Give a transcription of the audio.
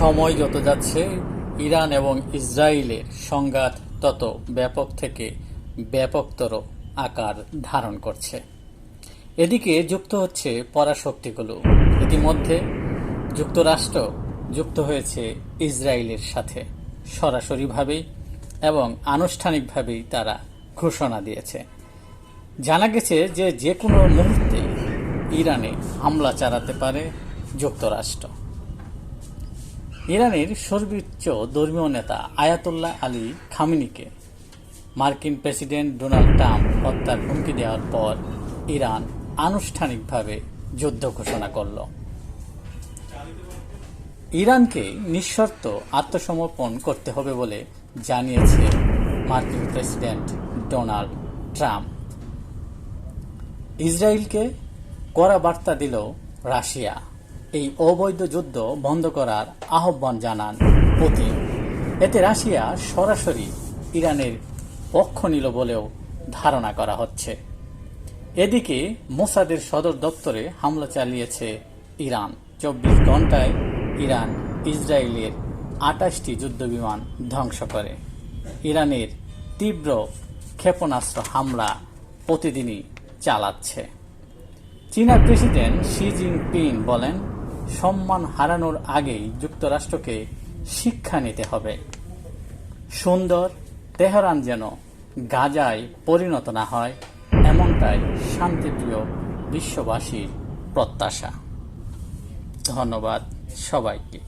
সময় যত যাচ্ছে, ইরান এবং ইসরায়েলের সংঘাত তত ব্যাপক থেকে ব্যাপকতর আকার ধারণ করছে। এদিকে যুক্ত হচ্ছে পরাশক্তিগুলো। ইতিমধ্যে যুক্তরাষ্ট্র যুক্ত হয়েছে ইসরায়েলের সাথে। সরাসরিভাবেই এবং আনুষ্ঠানিকভাবেই তারা ঘোষণা দিয়েছে। জানা গেছে যে যে কোনো মুহূর্তে ইরানে হামলা চালাতে পারে যুক্তরাষ্ট্র। ইরানের সর্বোচ্চ ধর্মীয় নেতা আয়াতুল্লাহ আলী খামিনিকে মার্কিন প্রেসিডেন্ট ডোনাল্ড ট্রাম্প হত্যার হুমকি দেওয়ার পর ইরান আনুষ্ঠানিকভাবে যুদ্ধ ঘোষণা করল। ইরানকে নিঃশর্ত আত্মসমর্পণ করতে হবে বলে জানিয়েছে মার্কিন প্রেসিডেন্ট ডোনাল্ড ট্রাম্প। ইসরায়েলকে কড়া বার্তা দিল রাশিয়া। এই অবৈধ যুদ্ধ বন্ধ করার আহ্বান জানান পুতিন। এতে রাশিয়া সরাসরি ইরানের পক্ষ নিল বলেও ধারণা করা হচ্ছে। এদিকে মোসাদের সদর দপ্তরে হামলা চালিয়েছে ইরান। চব্বিশ ঘন্টায় ইরান ইসরায়েলের আটাশটি যুদ্ধবিমান ধ্বংস করে। ইরানের তীব্র ক্ষেপণাস্ত্র হামলা প্রতিদিনই চালাচ্ছে। চীনা প্রেসিডেন্ট শি জিনপিং বলেন সম্মান হারানোর আগেই যুক্তরাষ্ট্রকে শিক্ষা নিতে হবে। সুন্দর তেহরান যেন গাজায় পরিণত না হয়, এমনটাই শান্তিপ্রিয় বিশ্ববাসীর প্রত্যাশা। ধন্যবাদ সবাইকে।